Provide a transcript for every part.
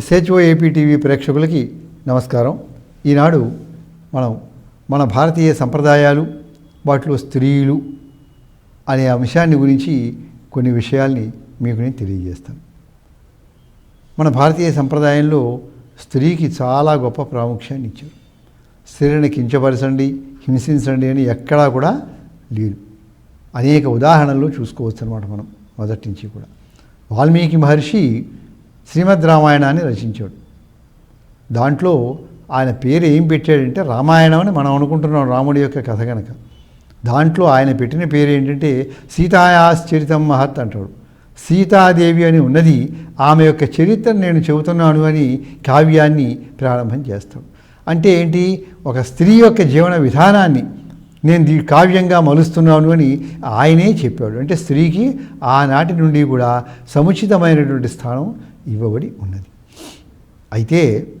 SHO TV ప్రేక్షకులకి నమస్కారం. ఈనాడు మనం మన భారతీయ సంప్రదాయాలు వాటిలో స్త్రీలు అనే అంశాన్ని గురించి కొన్ని విషయాల్ని మీకు నేను తెలియజేస్తాను. మన భారతీయ సంప్రదాయంలో స్త్రీకి చాలా గొప్ప ప్రాముఖ్యాన్ని ఇచ్చారు. స్త్రీలను కించపరచండి హింసించండి అని ఎక్కడా కూడా లేదు. అనేక ఉదాహరణలు చూసుకోవచ్చు అనమాట మనం మొదటి నుంచి కూడా. వాల్మీకి మహర్షి శ్రీమద్ రామాయణాన్ని రచించాడు. దాంట్లో ఆయన పేరు ఏం పెట్టాడంటే రామాయణం అని మనం అనుకుంటున్నాం రాముడి యొక్క కథ కనుక దాంట్లో ఆయన పెట్టిన పేరు ఏంటంటే సీతాయాశ్చరితం మహత్ అంటాడు. సీతాదేవి అని ఉన్నది ఆమె యొక్క చరిత్ర నేను చెబుతున్నాను అని కావ్యాన్ని ప్రారంభం చేస్తాడు. అంటే ఏంటి? ఒక స్త్రీ యొక్క జీవన విధానాన్ని నేను దీ కావ్యంగా మలుస్తున్నాను అని ఆయనే చెప్పాడు. అంటే స్త్రీకి ఆనాటి నుండి కూడా సముచితమైనటువంటి స్థానం ఇవ్వబడి ఉన్నది. అయితే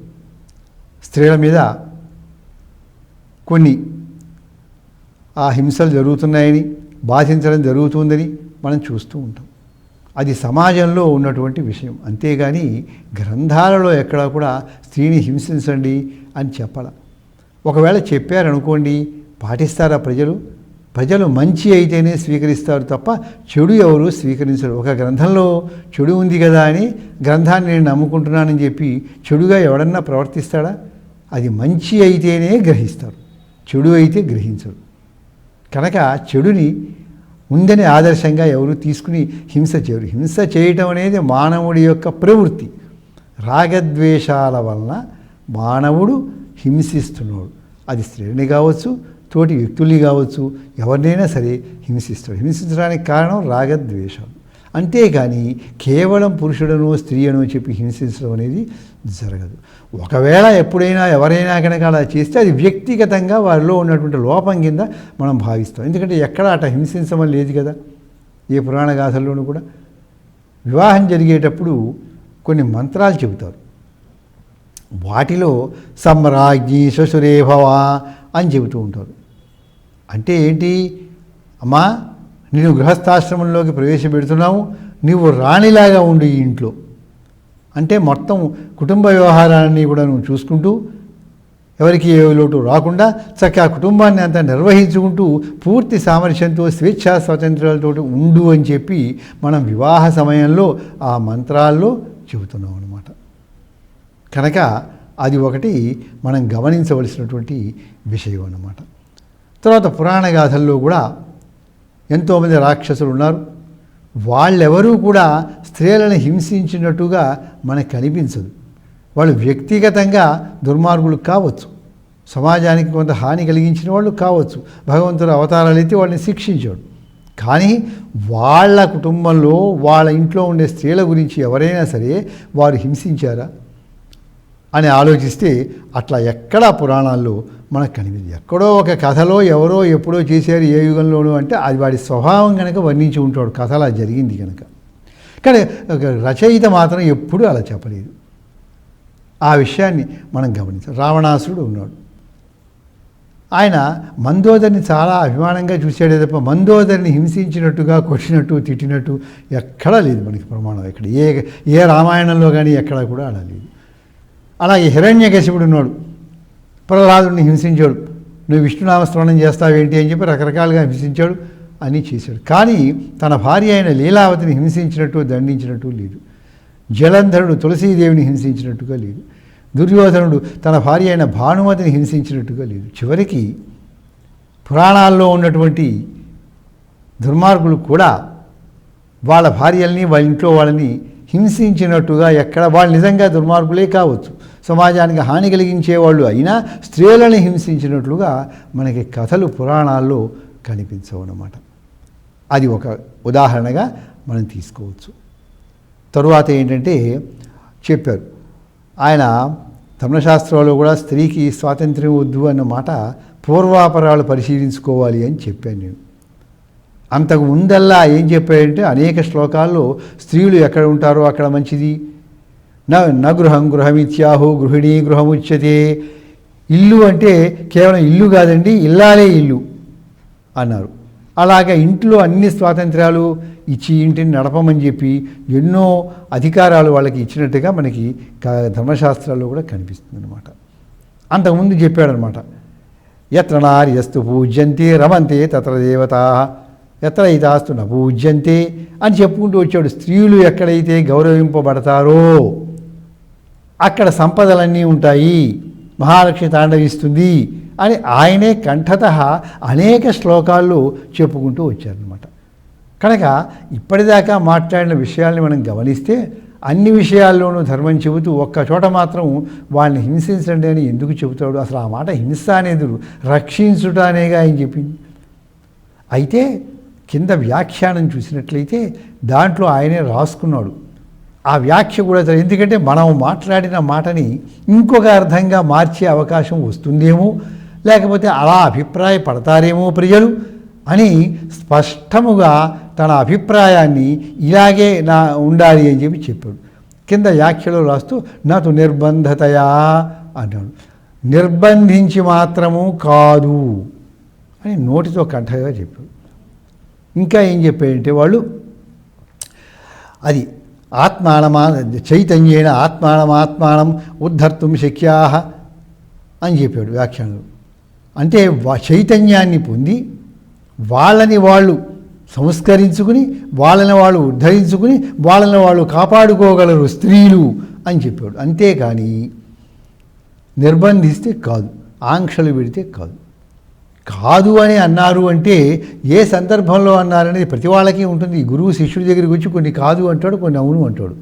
స్త్రీల మీద కొన్ని ఆ హింసలు జరుగుతున్నాయని బాధించడం జరుగుతుందని మనం చూస్తూ ఉంటాం. అది సమాజంలో ఉన్నటువంటి విషయం. అంతేగాని గ్రంథాలలో ఎక్కడా కూడా స్త్రీని హింసించండి అని చెప్పాల. ఒకవేళ చెప్పారనుకోండి పాటిస్తారా ప్రజలు? ప్రజలు మంచి అయితేనే స్వీకరిస్తారు తప్ప చెడు ఎవరు స్వీకరించరు. ఒక గ్రంథంలో చెడు ఉంది కదా అని గ్రంథాన్ని నేను నమ్ముకుంటున్నానని చెప్పి చెడుగా ఎవడన్నా ప్రవర్తిస్తాడా? అది మంచి అయితేనే గ్రహిస్తారు. చెడు అయితే గ్రహించరు. కనుక చెడుని ఉందని ఆదర్శంగా ఎవరు తీసుకుని హింస చేయరు. హింస చేయటం అనేది మానవుడి యొక్క ప్రవృత్తి. రాగద్వేషాల వలన మానవుడు హింసిస్తున్నాడు. అది స్త్రీని కావచ్చు తోటి వ్యక్తుల్ని కావచ్చు ఎవరినైనా సరే హింసిస్తాడు. హింసించడానికి కారణం రాగద్వేషం. అంతేగాని కేవలం పురుషుడను స్త్రీ అనో చెప్పి హింసించడం అనేది జరగదు. ఒకవేళ ఎప్పుడైనా ఎవరైనా కనుక అలా చేస్తే అది వ్యక్తిగతంగా వారిలో ఉన్నటువంటి లోపం కింద మనం భావిస్తాం. ఎందుకంటే ఎక్కడ అట హింసించమని లేదు కదా. ఏ పురాణ గాథల్లోనూ కూడా. వివాహం జరిగేటప్పుడు కొన్ని మంత్రాలు చెబుతారు. వాటిలో సమ్రాజ్ఞి శశురే భవ అని చెబుతూ ఉంటారు. అంటే ఏంటి? అమ్మా నేను గృహస్థాశ్రమంలోకి ప్రవేశపెడుతున్నావు నువ్వు రాణిలాగా ఉండు ఈ ఇంట్లో. అంటే మొత్తం కుటుంబ వ్యవహారాన్ని కూడా నువ్వు చూసుకుంటూ ఎవరికి ఏ లోటు రాకుండా చక్కగా కుటుంబాన్ని అంతా నిర్వహించుకుంటూ పూర్తి సామర్థ్యంతో స్వేచ్ఛా స్వాతంత్రాలతో ఉండు అని చెప్పి మనం వివాహ సమయంలో ఆ మంత్రాల్లో చెబుతున్నాం అనమాట కనుక అది ఒకటి మనం గమనించవలసినటువంటి విషయం అన్నమాట. తర్వాత పురాణ గాథల్లో కూడా ఎంతోమంది రాక్షసులు ఉన్నారు. వాళ్ళెవరూ కూడా స్త్రీలను హింసించినట్టుగా మనకు కనిపించదు. వాళ్ళు వ్యక్తిగతంగా దుర్మార్గులు కావచ్చు. సమాజానికి కొంత హాని కలిగించిన వాళ్ళు కావచ్చు. భగవంతుడు అవతారాలు అయితే వాళ్ళని శిక్షించాడు కానీ వాళ్ళ కుటుంబంలో వాళ్ళ ఇంట్లో ఉండే స్త్రీల గురించి ఎవరైనా సరే వారు హింసించారా? అని ఆలోచిస్తే అట్లా ఎక్కడా పురాణాల్లో మనకు కనిపించింది. ఎక్కడో ఒక కథలో ఎవరో ఎప్పుడో చేశారు ఏ యుగంలోనూ అంటే అది వాడి స్వభావం కనుక వర్ణించి ఉంటాడు. కథ అలా జరిగింది కనుక కానీ ఒక రచయిత మాత్రం ఎప్పుడూ అలా చెప్పలేదు. ఆ విషయాన్ని మనం గమనించాం రావణాసురుడు ఉన్నాడు. ఆయన మందోదరిని చాలా అభిమానంగా చూశాడే తప్ప మందోదరిని హింసించినట్టుగా కొట్టినట్టు తిట్టినట్టు ఎక్కడా లేదు మనకి ప్రమాణం. ఇక్కడ ఏ ఏ రామాయణంలో కానీ ఎక్కడా కూడా అలా లేదు. అలాగే హిరణ్యకశిపుడు ఉన్నాడు. ప్రహ్లాదుడిని హింసించాడు. నువ్వు విష్ణునామస్మరణం చేస్తావేంటి అని చెప్పి రకరకాలుగా హింసించాడు అని చేశాడు. కానీ తన భార్య అయిన లీలావతిని హింసించినట్టు దండించినట్టు లేదు. జలంధరుడు తులసీదేవిని హింసించినట్టుగా లేదు. దుర్యోధనుడు తన భార్య అయిన భానుమతిని హింసించినట్టుగా లేదు. చివరికి పురాణాల్లో ఉన్నటువంటి దుర్మార్గులు కూడా వాళ్ళ భార్యల్ని వాళ్ళ ఇంట్లో వాళ్ళని హింసించినట్టుగా ఎక్కడ వాళ్ళు నిజంగా దుర్మార్గులే కావచ్చు. సమాజానికి హాని కలిగించే వాళ్ళు అయినా స్త్రీలను హింసించినట్లుగా మనకి కథలు పురాణాల్లో కనిపించవు అన్నమాట అది ఒక ఉదాహరణగా మనం తీసుకోవచ్చు. తరువాత ఏంటంటే చెప్పారు. ఆయన ధర్మశాస్త్రంలో కూడా స్త్రీకి స్వాతంత్ర్యం వద్దు అన్న మాట పూర్వాపరాలు పరిశీలించుకోవాలి అని చెప్పాను నేను. అంతకు ముందల్లా ఏం చెప్పాడంటే అనేక శ్లోకాల్లో స్త్రీలు ఎక్కడ ఉంటారో అక్కడ మంచిది న గృహం గృహమిత్యాహు గృహిణీ గృహముచ్యతే. ఇల్లు అంటే కేవలం ఇల్లు కాదండి ఇల్లాలే ఇల్లు అన్నారు. అలాగే ఇంట్లో అన్ని స్వాతంత్ర్యాలు ఇచ్చి ఇంటిని నడపమని చెప్పి ఎన్నో అధికారాలు వాళ్ళకి ఇచ్చినట్టుగా మనకి ధర్మశాస్త్రాల్లో కూడా కనిపిస్తుంది అనమాట అంతకుముందు చెప్పాడనమాట ఎత్ర నార్యస్తు పూజ్యంతే రమంతే తత్ర దేవతా ఎత్ర ఇతాస్తు న పూజ్యంతే అని చెప్పుకుంటూ వచ్చాడు. స్త్రీలు ఎక్కడైతే గౌరవింపబడతారో అక్కడ సంపదలన్నీ ఉంటాయి. మహాలక్ష్మి తాండవిస్తుంది అని ఆయనే కంఠత అనేక శ్లోకాల్లో చెప్పుకుంటూ వచ్చారనమాట కనుక ఇప్పటిదాకా మాట్లాడిన విషయాల్ని మనం గమనిస్తే అన్ని విషయాల్లోనూ ధర్మం చెబుతూ ఒక్క చోట మాత్రం వాళ్ళని హింసించండి అని ఎందుకు చెబుతాడు? అసలు ఆ మాట హింస అనేది రక్షించుట అనేగా ఆయన చెప్పింది. అయితే కింద వ్యాఖ్యానం చూసినట్లయితే దాంట్లో ఆయనే రాసుకున్నాడు. ఆ వ్యాఖ్య కూడా జరిగింది ఎందుకంటే మనం మాట్లాడిన మాటని ఇంకొక అర్థంగా మార్చే అవకాశం వస్తుందేమో లేకపోతే అలా అభిప్రాయపడతారేమో ప్రజలు అని స్పష్టముగా తన అభిప్రాయాన్ని ఇలాగే నా ఉండాలి అని చెప్పి చెప్పాడు. కింద వ్యాఖ్యలో రాస్తూ నాతో నిర్బంధతయా అన్నాడు. నిర్బంధించి మాత్రము కాదు అని నోటితో కంఠగా చెప్పాడు. ఇంకా ఏం చెప్పాడంటే వాళ్ళు అది ఆత్మానమా చైతన్యేన ఆత్మానమాత్మానం ఉద్ధర్తుం శక్యాహ అని చెప్పాడు వ్యాఖ్యానంలో అంటే వా- చైతన్యాన్ని పొంది వాళ్ళని వాళ్ళు సంస్కరించుకుని వాళ్ళని వాళ్ళు ఉద్ధరించుకుని వాళ్ళని వాళ్ళు కాపాడుకోగలరు స్త్రీలు అని చెప్పాడు అంతేకాని నిర్బంధిస్తే కాదు ఆంక్షలు పెడితే కాదు కాదు అని అన్నారు అంటే ఏ సందర్భంలో అన్నారనేది ప్రతి వాళ్ళకి ఉంటుంది. గురువు శిష్యుడి దగ్గరికి వచ్చి కొన్ని కాదు అంటాడు కొన్ని అవును అంటాడు.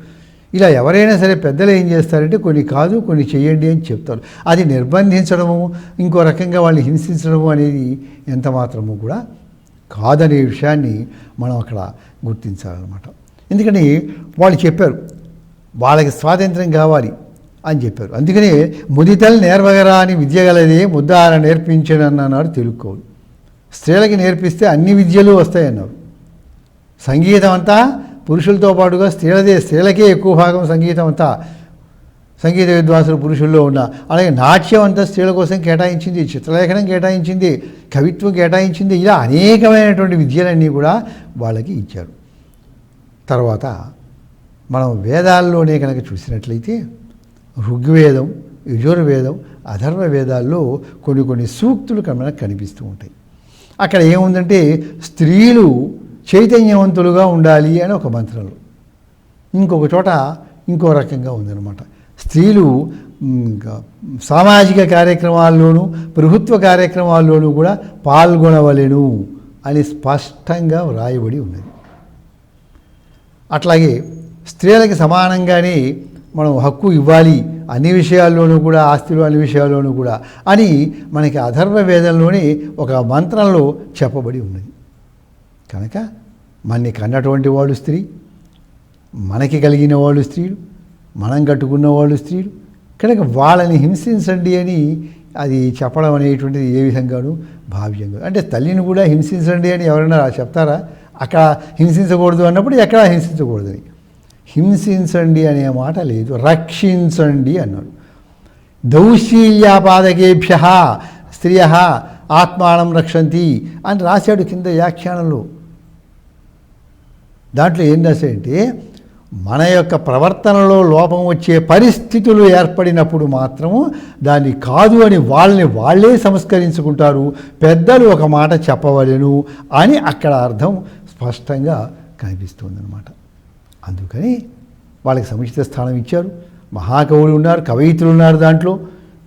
ఇలా ఎవరైనా సరే పెద్దలు ఏం చేస్తారంటే కొన్ని కాదు కొన్ని చేయండి అని చెప్తారు. అది నిర్బంధించడము ఇంకో రకంగా వాళ్ళని హింసించడము అనేది ఎంత మాత్రము కూడా కాదనే విషయాన్ని మనం అక్కడ గుర్తించాలన్నమాట. ఎందుకని వాళ్ళు చెప్పారు వాళ్ళకి స్వాతంత్రం కావాలి. అని చెప్పారు. అందుకనే ముదితల్ నేర్వగరా అని విద్య గలదే ముద్దార నేర్పించనన్నాడు తెలుగుకోడు స్త్రీలకి నేర్పిస్తే అన్ని విద్యలు వస్తాయన్నారు. సంగీతం అంతా పురుషులతో పాటుగా స్త్రీలదే స్త్రీలకే ఎక్కువ భాగం సంగీతం అంతా. సంగీత విద్వాంసులు పురుషుల్లో ఉన్న అలాగే నాట్యం అంతా స్త్రీల కోసం కేటాయించింది చిత్రలేఖనం కేటాయించింది కవిత్వం కేటాయించింది ఇలా అనేకమైనటువంటి విద్యలన్నీ కూడా వాళ్ళకి ఇచ్చారు. తర్వాత మనం వేదాల్లోనే కనుక చూసినట్లయితే ఋగ్వేదం యజుర్వేదం అధర్వ వేదాల్లో కొన్ని కొన్ని సూక్తులు కన- మనకు కనిపిస్తూ ఉంటాయి. అక్కడ ఏముందంటే స్త్రీలు చైతన్యవంతులుగా ఉండాలి అని ఒక మంత్రంలో ఇంకొక చోట ఇంకో రకంగా ఉందన్నమాట. స్త్రీలు ఇంకా సామాజిక కార్యక్రమాల్లోనూ ప్రభుత్వ కార్యక్రమాల్లోనూ కూడా పాల్గొనవలెను అని స్పష్టంగా వ్రాయబడి ఉన్నది. అట్లాగే స్త్రీలకి సమానంగానే మనం హక్కు ఇవ్వాలి అన్ని విషయాల్లోనూ కూడా ఆస్తిలో అన్ని విషయాల్లోనూ కూడా అని మనకి అధర్వ వేదంలోనే ఒక మంత్రంలో చెప్పబడి ఉన్నది. కనుక మనని కన్నటువంటి వాళ్ళు స్త్రీ మనకి కలిగిన వాళ్ళు స్త్రీలు మనం కట్టుకున్న వాళ్ళు స్త్రీలు కనుక వాళ్ళని హింసించండి అని అది చెప్పడం అనేటువంటిది ఏ విధంగానూ భావ్యంగా అంటే తల్లిని కూడా హింసించండి అని ఎవరైనా చెప్తారా? అక్కడ హింసించకూడదు అన్నప్పుడు ఎక్కడ హింసించకూడదని. హింసించండి అనే మాట లేదు. రక్షించండి అన్నాడు. దౌశీల్యాపాదకేభ్య స్త్రియ ఆత్మానం రక్షంతి అని రాశాడు కింద వ్యాఖ్యానంలో. దాంట్లో ఏం రాశాడంటే మన యొక్క ప్రవర్తనలో లోపం వచ్చే పరిస్థితులు ఏర్పడినప్పుడు మాత్రము దాన్ని కాదు అని వాళ్ళని వాళ్ళే సంస్కరించుకుంటారు. పెద్దలు ఒక మాట చెప్పవలెను అని అక్కడ అర్థం స్పష్టంగా కనిపిస్తుందన్నమాట. అందుకని వాళ్ళకి సముచిత స్థానం ఇచ్చారు. మహాకవులు ఉన్నారు కవయిత్రులు ఉన్నారు దాంట్లో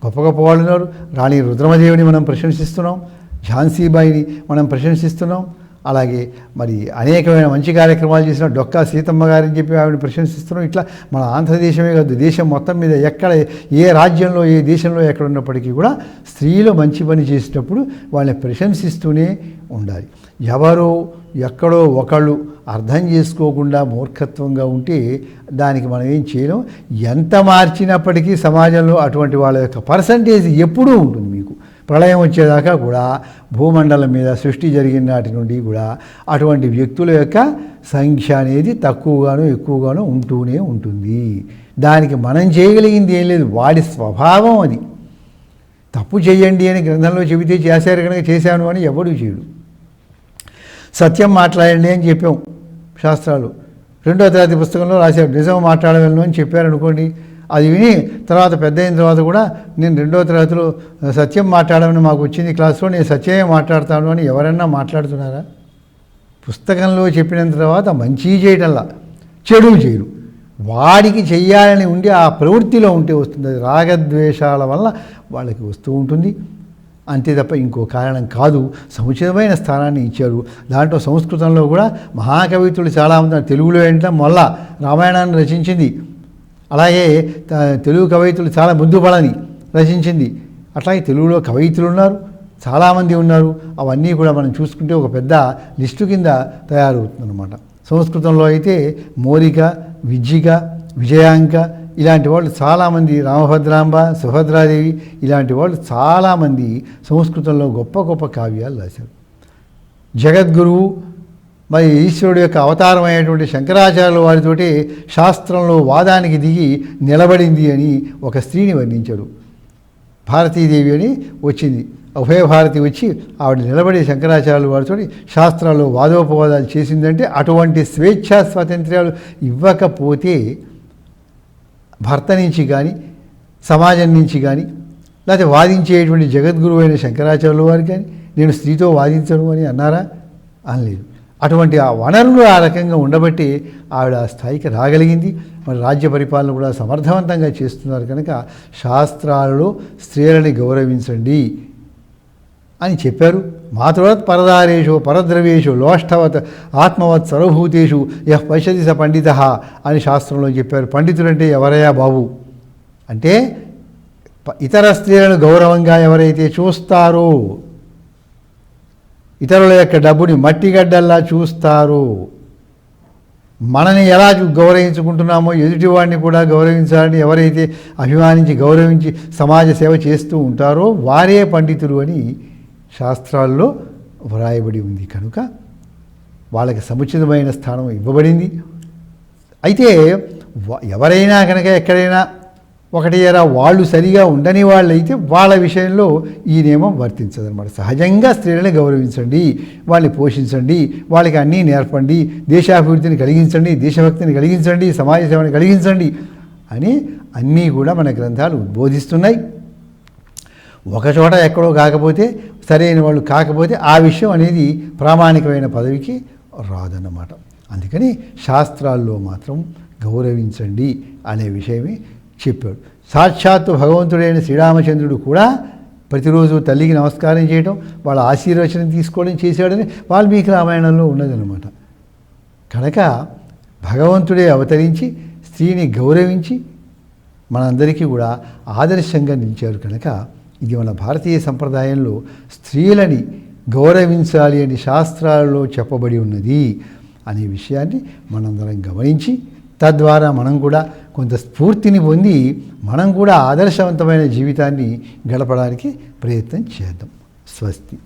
గొప్ప గొప్ప వాళ్ళు ఉన్నారు. రాణి రుద్రమదేవిని మనం ప్రశంసిస్తున్నాం. ఝాన్సీబాయిని మనం ప్రశంసిస్తున్నాం. అలాగే మరి అనేకమైన మంచి కార్యక్రమాలు చేసిన డొక్కా సీతమ్మ గారని చెప్పి ఆవిడ ప్రశంసిస్తున్నాం. ఇట్లా మన ఆంధ్రదేశమే కాదు దేశం మొత్తం మీద ఎక్కడ ఏ రాజ్యంలో ఏ దేశంలో ఎక్కడ ఉన్నప్పటికీ కూడా స్త్రీలు మంచి పని చేసేటప్పుడు వాళ్ళని ప్రశంసిస్తూనే ఉండాలి. ఎవరో ఎక్కడో ఒకళ్ళు అర్థం చేసుకోకుండా మూర్ఖత్వంగా ఉంటే దానికి మనం ఏం చేయలేం. ఎంత మార్చినప్పటికీ సమాజంలో అటువంటి వాళ్ళ యొక్క పర్సంటేజ్ ఎప్పుడూ ఉంటుంది మీకు. ప్రళయం వచ్చేదాకా కూడా భూమండలం మీద సృష్టి జరిగిన నాటి నుండి కూడా అటువంటి వ్యక్తుల యొక్క సంఖ్య అనేది తక్కువగాను ఎక్కువగాను ఉంటూనే ఉంటుంది. దానికి మనం చేయగలిగింది ఏం లేదు వాడి స్వభావం అది. తప్పు చేయండి అని గ్రంథంలో చెబితే చేశారు కనుక చేశాను అని ఎవడు చేయడు. సత్యం మాట్లాడండి అని చెప్పాం శాస్త్రాలు. రెండో తరగతి పుస్తకంలో రాశారు నిజం మాట్లాడగలను అని చెప్పారు అనుకోండి అది విని తర్వాత పెద్ద అయిన తర్వాత కూడా నేను రెండో తరగతిలో సత్యం మాట్లాడమని మాకు వచ్చింది క్లాస్లో నేను సత్యమే మాట్లాడతాను అని ఎవరన్నా మాట్లాడుతున్నారా? పుస్తకంలో చెప్పిన తర్వాత మంచి చేయటంలా. చెడు చేయరు. వాడికి చెయ్యాలని ఉండి ఆ ప్రవృత్తిలో ఉంటే వస్తుంది. అది రాగద్వేషాల వల్ల వాళ్ళకి వస్తూ ఉంటుంది. అంతే తప్ప ఇంకో కారణం కాదు. సముచితమైన స్థానాన్ని ఇచ్చారు. దాంట్లో సంస్కృతంలో కూడా మహాకవితులు చాలామంది తెలుగులో ఏంటంటే మళ్ళా రామాయణాన్ని రచించింది అలాగే తెలుగు కవయితులు చాలా ముద్దుపడని రచించింది. అట్లాగే తెలుగులో కవయితులు ఉన్నారు చాలామంది ఉన్నారు. అవన్నీ కూడా మనం చూసుకుంటే ఒక పెద్ద లిస్టు కింద తయారవుతుందన్నమాట. సంస్కృతంలో అయితే మోరిక విజ్జిక విజయాంక ఇలాంటి వాళ్ళు చాలామంది రామభద్రాంబ సుభద్రాదేవి ఇలాంటి వాళ్ళు చాలామంది సంస్కృతంలో గొప్ప గొప్ప కావ్యాలు రాశారు. జగద్గురువు మరి ఈశ్వరుడు యొక్క అవతారమైనటువంటి శంకరాచార్యుల వారితోటి శాస్త్రంలో వాదానికి దిగి నిలబడింది అని ఒక స్త్రీని వర్ణించారు భారతీదేవి అని వచ్చింది. ఉభయ భారతి వచ్చి ఆవిడ నిలబడి శంకరాచార్యుల వారితో శాస్త్రాల్లో వాదోపవాదాలు చేసిందంటే అటువంటి స్వేచ్ఛా స్వాతంత్ర్యాలు ఇవ్వకపోతే భర్త నుంచి కానీ సమాజం నుంచి కానీ లేకపోతే వాదించేటువంటి జగద్గురువు అయిన శంకరాచార్యుల వారు కానీ నేను స్త్రీతో వాదించను అని అన్నారా? అనలేదు. అటువంటి ఆ వనరులు ఆ రకంగా ఉండబట్టి ఆవిడ ఆ స్థాయికి రాగలిగింది. మరి రాజ్య పరిపాలన కూడా సమర్థవంతంగా చేస్తున్నారు కనుక శాస్త్రాలలో స్త్రీలని గౌరవించండి అని చెప్పారు. మాతృవత్ పరదారేషు పరద్రవ్యేషు లోష్టవత్ ఆత్మవత్ సర్వభూతేషు యహ్ పశ్యతి స పండిత అని శాస్త్రంలో చెప్పారు. పండితుడంటే ఎవరయ్యా బాబు? అంటే ప- ఇతర స్త్రీలను గౌరవంగా ఎవరైతే చూస్తారో ఇతరుల యొక్క డబ్బుని మట్టిగడ్డల్లా చూస్తారో. మనని ఎలా గౌరవించుకుంటున్నామో ఎదుటివాడిని కూడా గౌరవించాలని ఎవరైతే అభిమానించి గౌరవించి సమాజ సేవ చేస్తూ ఉంటారో వారే పండితులు అని శాస్త్రాల్లో వ్రాయబడి ఉంది. కనుక వాళ్ళకి సముచితమైన స్థానం ఇవ్వబడింది. అయితే ఎవరైనా కనుక ఎక్కడైనా ఒకటి ఎరా వాళ్ళు సరిగా ఉండని వాళ్ళైతే వాళ్ళ విషయంలో ఈ నియమం వర్తించదనమాట సహజంగా స్త్రీలని గౌరవించండి వాళ్ళని పోషించండి వాళ్ళకి అన్నీ నేర్పండి దేశాభివృద్ధిని కలిగించండి దేశభక్తిని కలిగించండి సమాజ సేవని కలిగించండి అని అన్నీ కూడా మన గ్రంథాలు ఉద్బోధిస్తున్నాయి ఒకచోట ఎక్కడో కాకపోతే సరైన వాళ్ళు కాకపోతే ఆ విషయం అనేది ప్రామాణికమైన పదవికి రాదన్నమాట. అందుకని శాస్త్రాల్లో మాత్రం గౌరవించండి అనే విషయమే చెప్పాడు. సాక్షాత్తు భగవంతుడైన శ్రీరామచంద్రుడు కూడా ప్రతిరోజు తల్లికి నమస్కారం చేయడం వాళ్ళ ఆశీర్వచనం తీసుకోవడం చేశాడని వాల్మీకి రామాయణంలో ఉన్నదనమాట కనుక భగవంతుడే అవతరించి స్త్రీని గౌరవించి మనందరికీ కూడా ఆదర్శంగా నిలిచారు కనుక ఇది మన భారతీయ సంప్రదాయంలో స్త్రీలని గౌరవించాలి అని శాస్త్రాలలో చెప్పబడి ఉన్నది అనే విషయాన్ని మనందరం గమనించి తద్వారా మనం కూడా కొంత స్ఫూర్తిని పొంది మనం కూడా ఆదర్శవంతమైన జీవితాన్ని గడపడానికి ప్రయత్నం చేద్దాం. స్వస్తి.